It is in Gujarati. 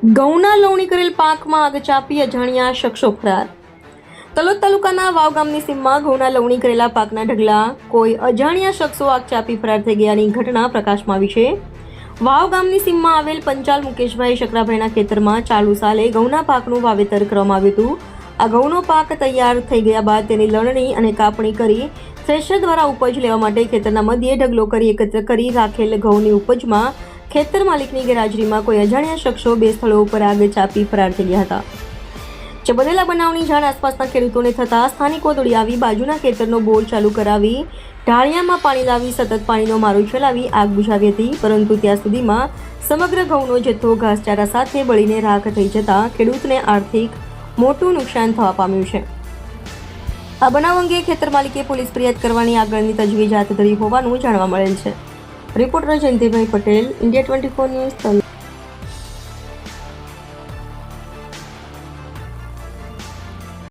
ઘઉંના લવણી કરેલ પાકમાં આગ ચાપી અજાણ્યા શખ્સો ફરાર. તલોદ તાલુકાના વાવ ગામની સીમમાં ઘઉંના લવણી કરેલા પાકના ઢગલા કોઈ અજાણ્યા શખ્સો આગ ચાપી ફરાર થઈ ગયાની ઘટના પ્રકાશમાં આવી છે. વાવ ગામની સીમમાં આવેલ પંચાલ મુકેશભાઈ શકરાભાઈના ખેતરમાં ચાલુ સાલે ઘઉંના પાકનું વાવેતર કરવામાં આવ્યું હતું. આ ઘઉંનો પાક તૈયાર થઈ ગયા બાદ તેની લણણી અને કાપણી કરી થ્રેશર દ્વારા ઉપજ લેવા માટે ખેતરના મધ્યે ઢગલો કરી એકત્ર કરી રાખેલ ઘઉંની ઉપજમાં ખેતર માલિકની ગેરહાજરીમાં કોઈ અજાણ્યા શખ્સો બે સ્થળો ઉપર આગ ચાપી ફરાર થઈ ગયા હતા. જે બનેલા બનાવની જાણ આસપાસના ખેડૂતોને થતાં સ્થાનિકો દોડી આવી બાજુના ખેતરનો બોર ચાલુ કરાવી ઢાળિયામાં પાણી લાવી સતત પાણીનો મારો ચલાવી આગ બુઝાવી હતી, પરંતુ ત્યાં સુધીમાં સમગ્ર ઘઉંનો જથ્થો ઘાસચારા સાથે બળીને રાખ થઈ જતાં ખેડૂતને આર્થિક મોટું નુકસાન થવા પામ્યું છે. આ બનાવ અંગે ખેતર માલિકે પોલીસ ફરિયાદ કરવાની આગળની તજવીજ હાથ ધરી હોવાનું જાણવા મળેલ છે. Reporter Jayantibhai Patel India twenty four news